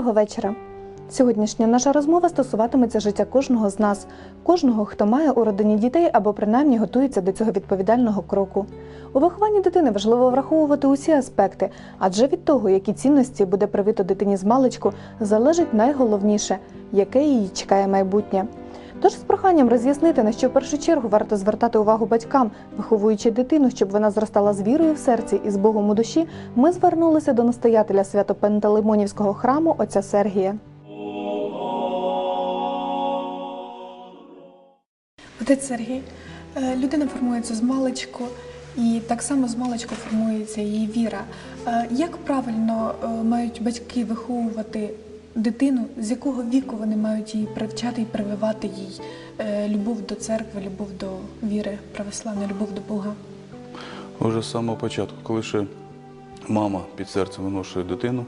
Доброго вечора. Сьогоднішня наша розмова стосуватиметься життя кожного з нас, кожного, хто має у родині дітей або принаймні готується до цього відповідального кроку. У вихованні дитини важливо враховувати усі аспекти, адже від того, які цінності буде привито дитині з маличку, залежить найголовніше, яке її чекає майбутнє. Тож з проханням роз'яснити, на що в першу чергу варто звертати увагу батькам, виховуючи дитину, щоб вона зростала з вірою в серці і з Богом у душі, ми звернулися до настоятеля Свято-Пантелеймонівського храму отця Сергія. Отець Сергій, е, людина формується з маличку, і так само з маличку формується її віра. Е, Як правильно е, мають батьки виховувати дитину, з якого віку вони мають її привчати і прививати їй е, любов до церкви, любов до віри православної, любов до Бога? Уже з самого початку, коли ще мама під серцем виношує дитину,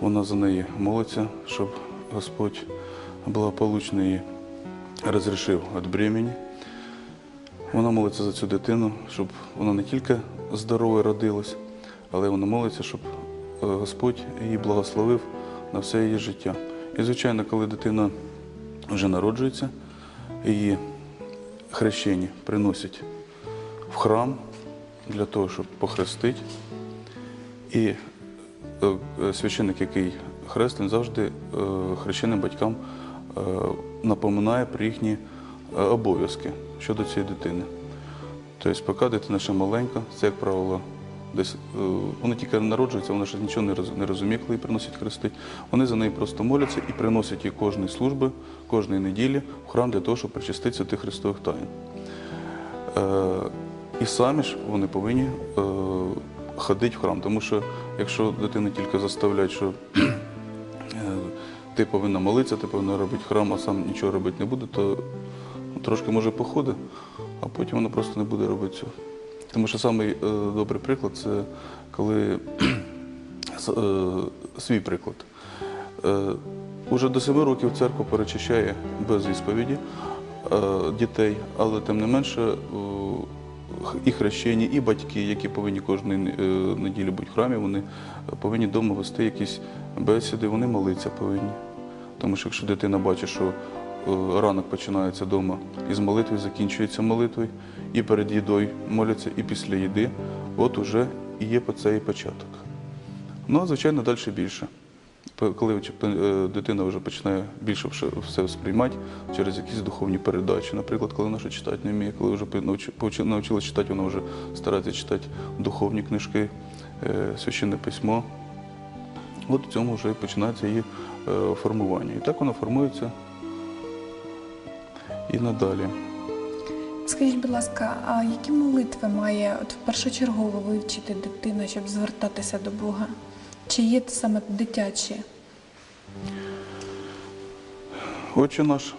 вона за неї молиться, щоб Господь благополучно її розрішив від бремені. Вона молиться за цю дитину, щоб вона не тільки здоровою родилась, але вона молиться, щоб е, Господь її благословив на все її життя. І, звичайно, коли дитина вже народжується, її хрещені приносять в храм для того, щоб похрестити. І е, священник, який хрестить, завжди е, хрещеним батькам е, напоминає про їхні обов'язки щодо цієї дитини. Тобто, поки дитина ще маленька, це, як правило, десь е, вона тільки народжується, вона ще нічого не роз- не розуміє, коли приносять хрестить. Вони за неї просто моляться і приносять їй кожної служби, кожної неділі в храм для того, щоб причаститися тих христових таїн. Е, і самі ж вони повинні е, ходити в храм. Тому що якщо дитину тільки заставляють, що ти повинна молитися, ти повинна робити храм, а сам нічого робити не буде, то трошки може походить, а потім вона просто не буде робити цього. Тому що самий е, добрий приклад це коли е, свій приклад. Е, Уже до семи років церква перечищає без відповіді е, дітей, але тим не менше і хрещені, і батьки, які повинні кожної неділі бути в храмі, вони повинні вдома вести якісь бесіди, вони молитися повинні. Тому що якщо дитина бачить, що ранок починається вдома із молитви, закінчується молитвою, і перед їдою моляться, і після їди, от уже і є цей початок. Ну, а звичайно, далі більше. Коли е, дитина вже починає більше все сприймати через якісь духовні передачі. Наприклад, коли вона ще читати не вміє, коли вже навчилася читати, вона вже старається читати духовні книжки, е, священне письмо. От в цьому вже починається її е, формування. І так вона формується і надалі. Скажіть, будь ласка, а які молитви має от першочергово вивчити дитина, щоб звертатися до Бога? Чи є саме дитячі? Отче наш,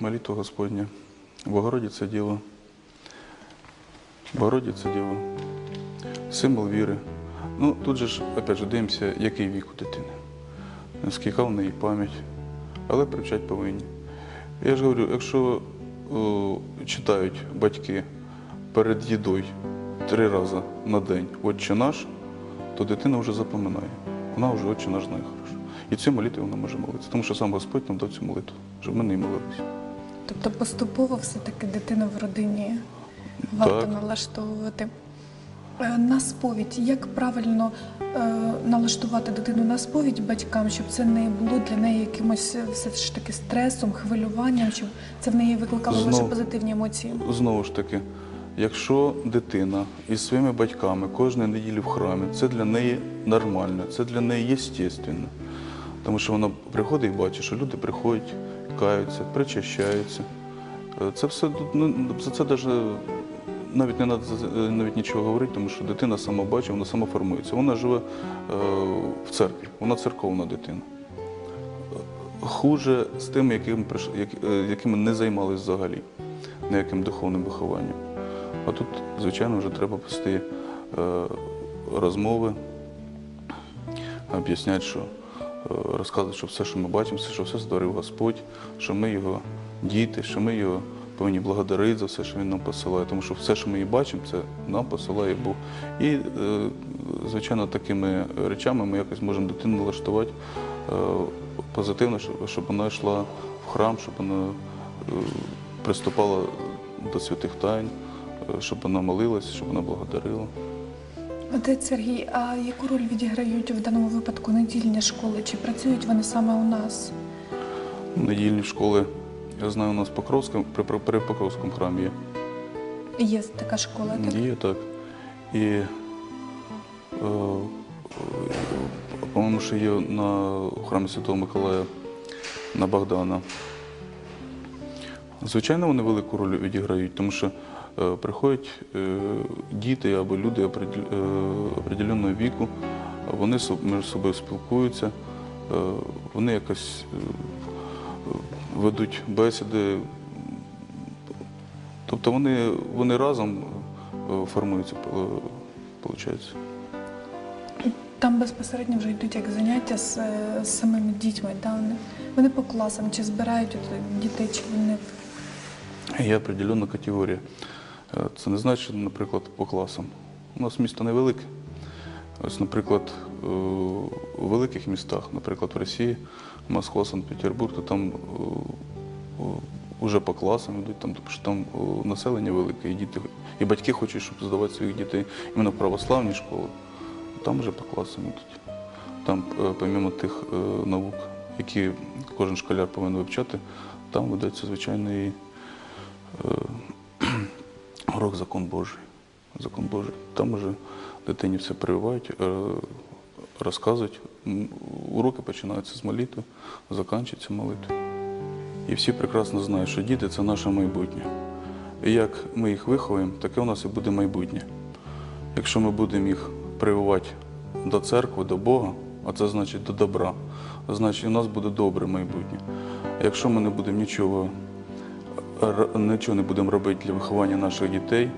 молитва Господня, Богородиця Діва, Богородиця Діва, символ віри. Ну, тут же ж, опять же, дивимося, який вік у дитини, наскільки в неї пам'ять, але привчати повинні. Я ж говорю, якщо читають батьки перед їдою три рази на день Отче наш, то дитина вже запоминає. Вона вже Отче наш знає хорошо. І цю молитву вона може молитися, тому що сам Господь нам дав цю молитву, щоб ми не молилися. Тобто поступово все-таки дитину в родині варто Так. налаштовувати. Е, На сповідь, як правильно е, налаштувати дитину на сповідь батькам, щоб це не було для неї якимось е, все ж таки стресом, хвилюванням, щоб це в неї викликало лише позитивні емоції. Знову ж таки, якщо дитина із своїми батьками кожної неділі в храмі, це для неї нормально, це для неї єстественно. Тому що вона приходить і бачить, що люди приходять, каються, причащаються. Це все ну, це даже навіть не треба навіть нічого говорити, тому що дитина сама бачить, вона сама формується. Вона живе е, в церкві, вона церковна дитина. Хуже з тими, якими, як- е, якими не займалися взагалі, ніяким духовним вихованням. А тут, звичайно, вже треба вести е, розмови, об'ясняти, що розказувати, що все, що ми бачимо, все, що все створив Господь, що ми його діти, що ми його повинні благодарити за все, що він нам посилає. Тому що все, що ми і бачимо, це нам посилає Бог. І, е, звичайно, такими речами ми якось можемо дитину налаштувати позитивно, щоб- вона йшла в храм, щоб вона е, приступала до святих тайн, е, щоб вона молилась, щоб вона благодарила. Отець Сергій, а яку роль відіграють в даному випадку недільні школи? Чи працюють вони саме у нас? Недільні школи, я знаю, у нас в Покровському, при, при, при Покровському храмі є. Є така школа, так? Є так. І, е, по-моєму, ще є на храмі Святого Миколая на Богдана. Звичайно, вони велику роль відіграють, тому що е, приходять е, діти або люди е, определеного віку, вони між собою спілкуються, е, вони якось е, ведуть бесіди, Тобто вони, вони разом е, формуються, виходить. Там безпосередньо вже йдуть як заняття з, е, з самими дітьми. Да? Вони, вони по класам, чи збирають дітей, чи вони Є определенна категорія. Е, Це не значить, наприклад, по класам. У нас місто невелике. Ось, наприклад, е, у великих містах, наприклад, в Росії, Москва, Санкт-Петербург, то там вже по класам йдуть, там, тому що там е, населення велике, і діти, і батьки хочуть, щоб здавати своїх дітей іменно в православні школи. Там вже по класам йдуть. Там, е, помимо тих е, наук, які кожен школяр повинен вивчати, там ведеться, е, урок закон Божий. Закон Божий. Там вже дитині все прививають, е, розказують. Уроки починаються з молитви, закінчуються молитвою. І всі прекрасно знають, що діти це наше майбутнє. І як ми їх виховуємо, таке у нас і буде майбутнє. Якщо ми будемо їх прививати до церкви, до Бога, а це значить до добра, значить у нас буде добре майбутнє. Якщо ми не будемо нічого, нічого не будемо робити для виховання наших дітей,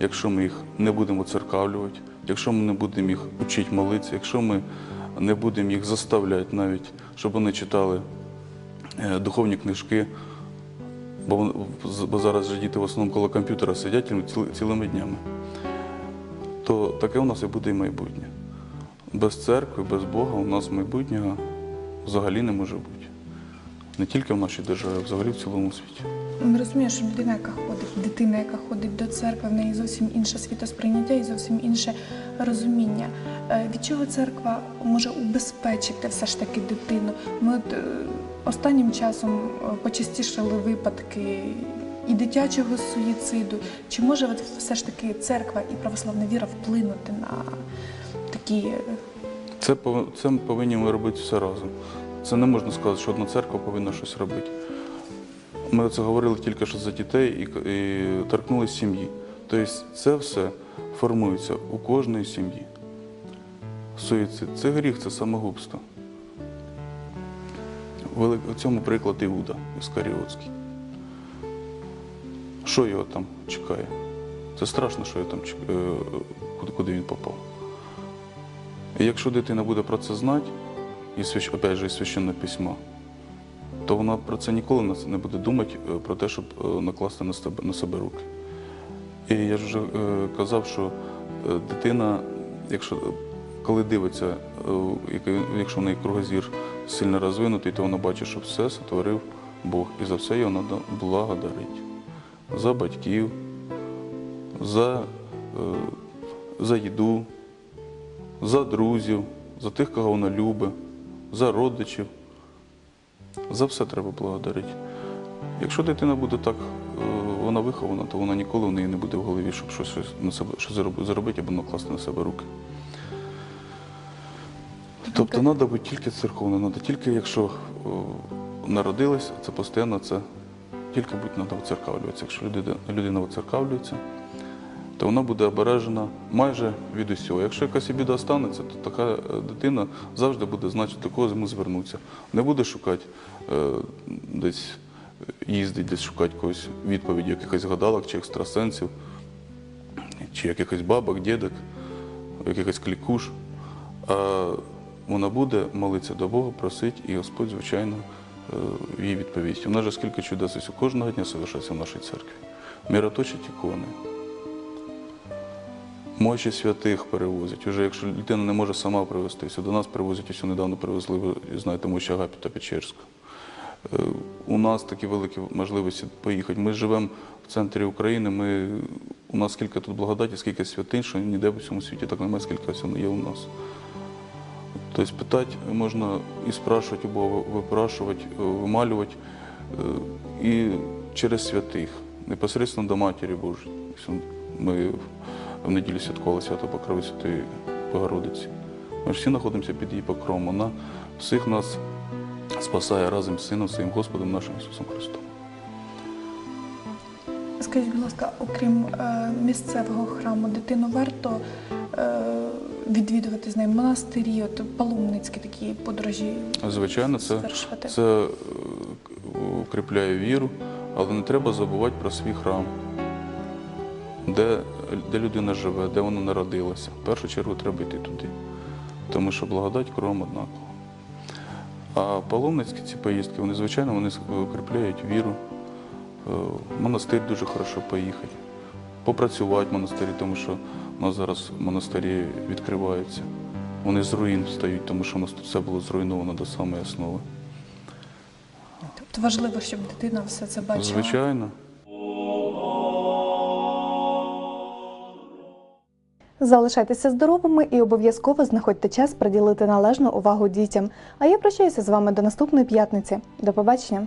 якщо ми їх не будемо церкавлювати, якщо ми не будемо їх учити молитися, якщо ми не будемо їх заставляти навіть, щоб вони читали е, духовні книжки, бо, бо зараз же діти в основному коло комп'ютера сидять цілими днями, то таке у нас і буде і майбутнє. Без церкви, без Бога у нас майбутнього взагалі не може бути. Не тільки в нашій державі, а взагалі в цілому світі. Ми розуміємо, що людина, яка ходить, дитина, яка ходить до церкви, в неї зовсім інше світосприйняття і зовсім інше розуміння. Е, Від чого церква може убезпечити все ж таки дитину? Ми от, е, останнім часом е, почастішали випадки і дитячого суїциду. Чи може от все ж таки церква і православна віра вплинути на такі Це, це повинні ми робити все разом. Це не можна сказати, що одна церква повинна щось робити. Ми це говорили тільки що за дітей і, і торкнулися сім'ї. Тобто це все формується у кожної сім'ї. Суїцид це гріх, це самогубство. У цьому приклад Іуда Іскаріотський. Що його там чекає? Це страшно, що його там чек- е, куди він попав. І якщо дитина буде про це знати, і опять же, і священне письмо, то вона про це ніколи не- буде думати е, про те, щоб е, накласти на себе, на себе руки. І я ж вже е, казав, що дитина, якщо коли дивиться, якщо в неї кругозір сильно розвинутий, то вона бачить, що все сотворив Бог. І за все його треба благодарити. За батьків, за, за їду, за друзів, за тих, кого вона любить, за родичів. За все треба благодарити. Якщо дитина буде так, е, вона вихована, то вона ніколи в неї не буде в голові, щоб щось, на себе щось заробити або накласти на себе руки. Тобто треба бути тільки церковним, треба тільки, якщо народилась, це постійно, це тільки бути треба оцеркавлюватися. Якщо людина, людина оцеркавлюється, то вона буде обережена майже від усього. Якщо якась біда станеться, то така е, дитина завжди буде знати, до кого йому звернутися. Не буде шукати е, десь їздить, десь шукати когось відповіді, якихось гадалок чи екстрасенсів, чи якихось бабок, дідок, якихось клікуш. А вона буде молитися до Бога, просить, і Господь, звичайно, е, їй відповість. У нас же скільки чудес ось кожного дня совершається в нашій церкві. Мироточить ікони. Мощі святих перевозять. Уже якщо людина не може сама привезтися, до нас привозять, ось недавно привезли, знаєте, мощі Агапіта Печерську. Е, У нас такі великі можливості поїхати. Ми живемо в центрі України. Ми, у нас скільки тут благодаті, скільки святинь, що ніде в цьому світі так немає, скільки ось є у нас. Тобто питати можна і спрашувати, або випрашувати, е, вималювати е, і через святих, непосередньо до Матері Божої. Ми в неділю святкували свято Покрови Святої Богородиці. Ми ж всі знаходимося під її покровом. Вона всіх нас спасає разом з Сином Своїм Господом нашим Ісусом Христом. Скажіть, будь ласка, окрім е, місцевого храму, дитину варто е, відвідувати з нею монастирі, от паломницькі такі подорожі Звичайно, це, це е, укріпляє віру, але не треба забувати про свій храм, де, де людина живе, де вона народилася. В першу чергу треба йти туди, тому що благодать кругом однакова. А паломницькі ці поїздки, вони, звичайно, вони укріпляють віру. Е, В монастир дуже хорошо поїхати, попрацювати в монастирі, тому що у нас зараз монастирі відкриваються. Вони з руїн встають, тому що у нас тут все було зруйновано до самої основи. Тобто важливо, щоб дитина все це бачила. Звичайно. Залишайтеся здоровими і обов'язково знаходьте час приділити належну увагу дітям. А я прощаюся з вами до наступної п'ятниці. До побачення!